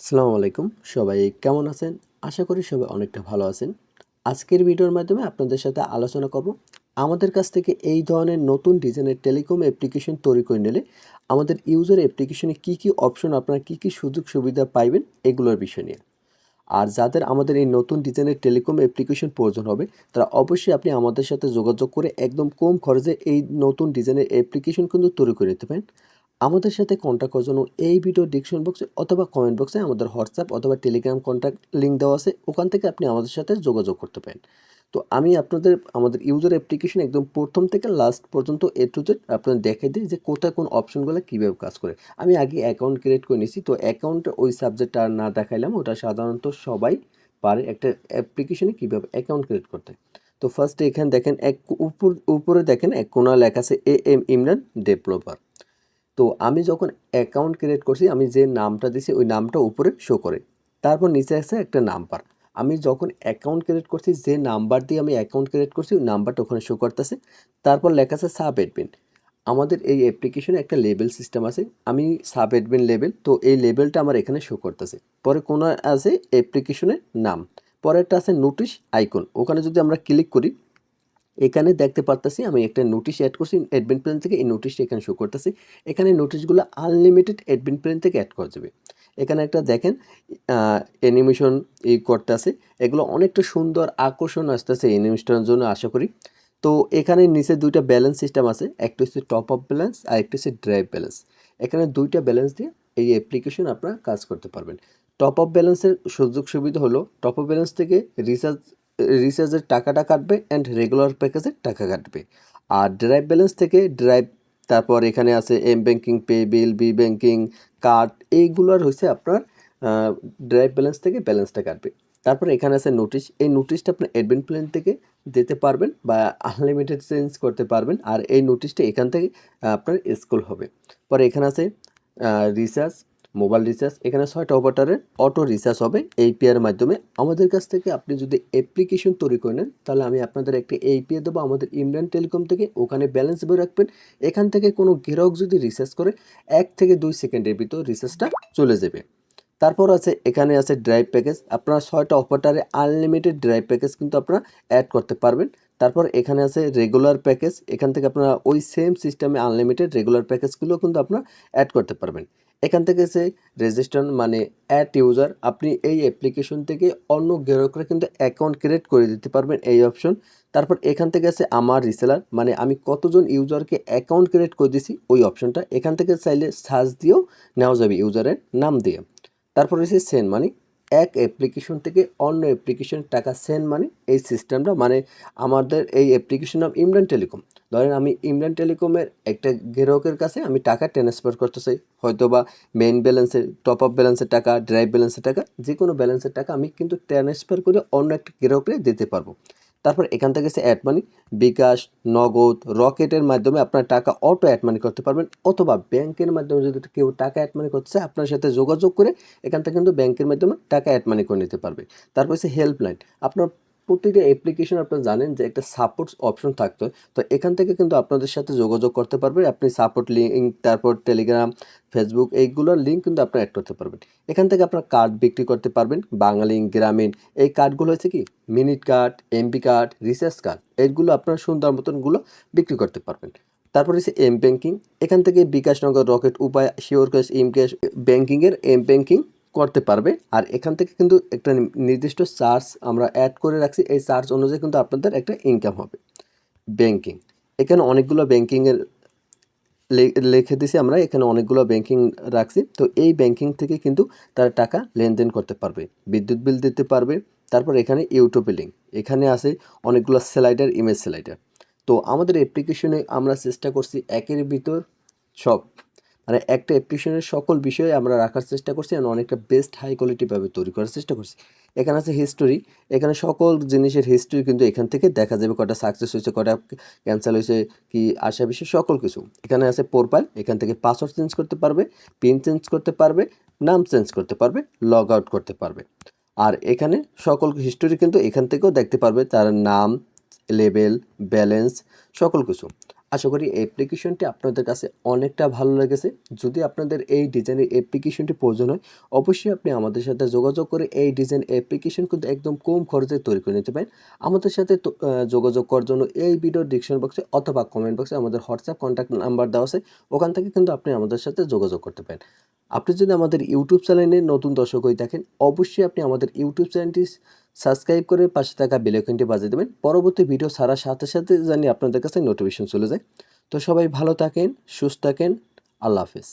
আসসালামু আলাইকুম। সবাই কেমন আছেন? আশা করি সবাই অনেকটা ভালো আছেন। আজকের ভিডিওর মাধ্যমে আপনাদের সাথে আলোচনা করব আমাদের কাছ থেকে এই ধরনের নতুন ডিজাইনের টেলিকম অ্যাপ্লিকেশন তৈরি করে নিলে আমাদের ইউজার অ্যাপ্লিকেশনে কী কী অপশন আপনারা কী কী সুযোগ সুবিধা পাইবেন এগুলোর বিষয় নিয়ে। আর যাদের আমাদের এই নতুন ডিজাইনের টেলিকম অ্যাপ্লিকেশন প্রয়োজন হবে, তারা অবশ্যই আপনি আমাদের সাথে যোগাযোগ করে একদম কম খরচে এই নতুন ডিজাইনের অ্যাপ্লিকেশন কিন্তু তৈরি করে নিতে পারেন। আমাদের সাথে কন্ট্যাক্ট করার জন্য এই ভিডিও ডিসক্রিপশন বক্সে অথবা কমেন্ট বক্সে আমাদের হোয়াটসঅ্যাপ অথবা টেলিগ্রাম কন্ট্যাক্ট লিঙ্ক দেওয়া আছে। ওখান থেকে আপনি আমাদের সাথে যোগাযোগ করতে পারেন। তো আমি আপনাদের, আমাদের ইউজার অ্যাপ্লিকেশন একদম প্রথম থেকে লাস্ট পর্যন্ত এ টু জেড আপনাদের দেখে দিই যে কোথায় কোন অপশনগুলো কীভাবে কাজ করে। আমি আগে অ্যাকাউন্ট ক্রিয়েট করে নিয়েছি তো অ্যাকাউন্টে ওই সাবজেক্ট আর না দেখাইলাম, ওটা সাধারণত সবাই পারে একটা অ্যাপ্লিকেশনে কীভাবে অ্যাকাউন্ট ক্রিয়েট করতে। তো ফার্স্টে এখানে দেখেন, এক উপর, উপরে দেখেন, এক কোনা লেখা আছে এ এম ইমরান ডেভেলপার তো আমি যখন অ্যাকাউন্ট ক্রিয়েট করছি, আমি যে নামটা দিছি ওই নামটা উপরে শো করে। তারপর নিচে আছে একটা নাম্বার আমি যখন অ্যাকাউন্ট ক্রিয়েট করছি, যে নাম্বার দিয়ে আমি অ্যাকাউন্ট ক্রিয়েট করছি, ওই নাম্বারটা ওখানে শো করতেছে। তারপর লেখা আছে সাব অ্যাডমিন আমাদের এই অ্যাপ্লিকেশনে একটা লেবেল সিস্টেম আছে। আমি সাব অ্যাডমিন লেবেল তো এই লেবেলটা আমার এখানে শো করতেছে। পরে কোনো আছে অ্যাপ্লিকেশনের নাম। পরেরটা আছে নোটিশ আইকন ওখানে যদি আমরা ক্লিক করি এখানে দেখতে পারতেছি, আমি একটা নোটিশ অ্যাড করছি অ্যাডমিন প্ল্যান থেকে এই নোটিশটা এখানে শো করতেছি। এখানে নোটিশগুলো আনলিমিটেড অ্যাডমিন প্ল্যান থেকে অ্যাড করা যাবে। এখানে একটা দেখেন অ্যানিমেশন ই করতে আছে। এগুলো অনেকটা সুন্দর আকর্ষণ আসতেছে অ্যানিমেশনের জন্য, আশা করি। তো এখানে নিচে দুইটা ব্যালেন্স সিস্টেম আছে, একটা হচ্ছে টপ আপ ব্যালেন্স আর একটা হচ্ছে ড্রাইভ ব্যালেন্স এখানে দুইটা ব্যালেন্স দিয়ে এই অ্যাপ্লিকেশন আপনারা কাজ করতে পারবেন। টপ আপ ব্যালেন্সের সুযোগ সুবিধা হলো টপ আপ ব্যালেন্স থেকে রিচার্জ রিচার্জের টাকাটা কাটবে অ্যান্ড রেগুলার প্যাকেজের টাকা কাটবে। আর ড্রাইভ ব্যালেন্স থেকে ড্রাইভ তারপর এখানে আছে M banking pay bill B banking card এইগুলোর হচ্ছে আপনার ড্রাইভ ব্যালেন্স থেকে ব্যালেন্সটা কাটবে। তারপর এখানে আছে নোটিশ এই নোটিশটা আপনার অ্যাডমিন প্ল্যান থেকে দিতে পারবেন বা আনলিমিটেড চেঞ্জ করতে পারবেন আর এই নোটিশটা এখান থেকে আপনার স্কুল হবে। পরে এখানে আছে রিচার্জ মোবাইল রিচার্জ, এখানে ছয়টা অপারেটারের অটো রিচার্জ হবে এপিআর মাধ্যমে। আমাদের কাছ থেকে আপনি যদি অ্যাপ্লিকেশন তৈরি করে নেন, তাহলে আমি আপনাদের একটা এপিআই দেবো আমাদের ইন্ডিয়ান টেলিকম থেকে। ওখানে ব্যালেন্স বই রাখবেন। এখান থেকে কোনো গ্রাহক যদি রিচার্জ করে, এক থেকে দুই সেকেন্ডের ভিতর রিচার্জটা চলে যাবে। তারপর আছে, এখানে আছে ড্রাইভ প্যাকেজ আপনারা ছয়টা অপারেটারে আনলিমিটেড ড্রাইভ প্যাকেজ কিন্তু আপনারা অ্যাড করতে পারবেন। তারপর এখানে আছে রেগুলার প্যাকেজ এখান থেকে আপনারা ওই সেম সিস্টেমে আনলিমিটেড রেগুলার প্যাকেজগুলো কিন্তু আপনারা অ্যাড করতে পারবেন। এখান থেকে সে রেজিস্ট্রেশন মানে অ্যাট ইউজার আপনি এই অ্যাপ্লিকেশন থেকে অন্য গ্রাহকরা কিন্তু অ্যাকাউন্ট ক্রিয়েট করে দিতে পারবেন এই অপশন তারপর এখান থেকে আছে আমার রিসেলার মানে আমি কতজন ইউজারকে অ্যাকাউন্ট ক্রিয়েট করে দিছি ওই অপশনটা এখান থেকে চাইলে সার্চ দিয়েও নেওয়া যাবে ইউজারের নাম দিয়ে। তারপর রয়েছে সেন্ড মানি এক অ্যাপ্লিকেশন থেকে অন্য অ্যাপ্লিকেশন টাকা সেন্ড মানে এই সিস্টেমটা মানে আমাদের এই অ্যাপ্লিকেশন অফ ইমরান টেলিকম ধরেন আমি ইমরান টেলিকমের একটা গ্রাহকের কাছে আমি টাকা ট্রান্সফার করতে চাই হয়তো বা মেইন ব্যালেন্সের টপ আপ ব্যালেন্সের টাকা ড্রাইভ ব্যালেন্সের টাকা যে কোনো ব্যালেন্সের টাকা আমি কিন্তু ট্রান্সফার করে অন্য একটা গ্রাহককে দিতে পারব। তারপর এখান থেকে সে অ্যাড মানি বিকাশ, নগদ রকেটের মাধ্যমে আপনার টাকা অটো অ্যাড মানি করতে পারবেন অথবা ব্যাংকের মাধ্যমে যদি কেউ টাকা অ্যাড মানি করতে চায় আপনার সাথে যোগাযোগ করে এখান থেকে কিন্তু ব্যাংকের মাধ্যমে টাকা অ্যাড মানি করে নিতে পারবে। তারপর সে হেল্পলাইন আপনার প্রতিটা অ্যাপ্লিকেশন আপনারা জানেন যে একটা সাপোর্ট অপশন থাকতো। তো এখান থেকে কিন্তু আপনাদের সাথে যোগাযোগ করতে পারবে আপনি সাপোর্ট লিঙ্ক তারপর টেলিগ্রাম ফেসবুক এইগুলোর লিঙ্ক কিন্তু আপনারা অ্যাড করতে পারবেন। এখান থেকে আপনার কার্ড বিক্রি করতে পারবেন। বাঙালি, গ্রামীণ, এই কার্ডগুলো হচ্ছে কি? Minute card MP card recharge card এইগুলো আপনার সুন্দর মতনগুলো বিক্রি করতে পারবেন। তারপর হচ্ছে এম ব্যাঙ্কিং এখান থেকে বিকাশনগর রকেট উপায় শিওর ক্যাশ ইম ক্যাশ ব্যাঙ্কিংয়ের এম ব্যাঙ্কিং করতে পারবে। আর এখান থেকে কিন্তু একটা নির্দিষ্ট চার্জ আমরা অ্যাড করে রাখছি। এই চার্জ অনুযায়ী কিন্তু আপনাদের একটা ইনকাম হবে। ব্যাংকিং এখানে অনেকগুলো ব্যাংকিংয়ের লিখে দিছি আমরা। এখানে অনেকগুলো ব্যাংকিং রাখছি। তো এই ব্যাংকিং থেকে কিন্তু তারা টাকা লেনদেন করতে পারবে। বিদ্যুৎ বিল দিতে পারবে। তারপর এখানে ইউটিউবে লিঙ্ক এখানে আছে অনেকগুলো স্লাইডার ইমেজ স্লাইডার তো আমাদের অ্যাপ্লিকেশনে আমরা চেষ্টা করছি একের ভিতর সব মানে একটা অ্যাপ্লিকেশনের সকল বিষয়ে আমরা রাখার চেষ্টা করছি এবং অনেকটা বেস্ট হাই কোয়ালিটিভাবে তৈরি করার চেষ্টা করছি। এখানে আছে হিস্টোরি এখানে সকল জিনিসের হিস্ট্রি কিন্তু এখান থেকে দেখা যাবে কটা সাকসেস হয়েছে কটা ক্যান্সেল হয়েছে, কি আশা বিষয় সকল কিছু। এখানে আছে প্রোফাইল এখান থেকে পাসওয়ার্ড চেঞ্জ করতে পারবে পিন চেঞ্জ করতে পারবে, নাম চেঞ্জ করতে পারবে লগ আউট করতে পারবে। আর এখানে সকল হিস্টোরি কিন্তু এখান থেকেও দেখতে পারবে তার নাম লেবেল ব্যালেন্স সকল কিছু। আশা করি অ্যাপ্লিকেশনটি আপনাদের কাছে অনেকটা ভালো লেগেছে। যদি আপনাদের এই ডিজাইনের অ্যাপ্লিকেশনটি প্রয়োজন হয়, অবশ্যই আপনি আমাদের সাথে যোগাযোগ করে এই ডিজাইন অ্যাপ্লিকেশন কিন্তু একদম কম খরচে তৈরি করে নিতে পারেন। আমাদের সাথে যোগাযোগ করার জন্য এই ভিডিওর ডিসক্রিপশন বক্সে অথবা কমেন্ট বক্সে আমাদের হোয়াটসঅ্যাপ কন্ট্যাক্ট নাম্বার দেওয়া আছে। ওখান থেকে কিন্তু আপনি আমাদের সাথে যোগাযোগ করতে পারেন। আপনি যদি আমাদের ইউটিউব চ্যানেলে নতুন দর্শক হয়ে থাকেন, অবশ্যই আপনি আমাদের ইউটিউব চ্যানেলটি সাবস্ক্রাইব করে পাশে থাকা বেলাইকনটি বাজিয়ে দেবেন। পরবর্তী ভিডিও ছাড়ার সাথে সাথে জানি আপনাদের কাছে নোটিফিকেশন চলে যায়। তো সবাই ভালো থাকেন, সুস্থ থাকেন, আল্লাহ হাফেজ।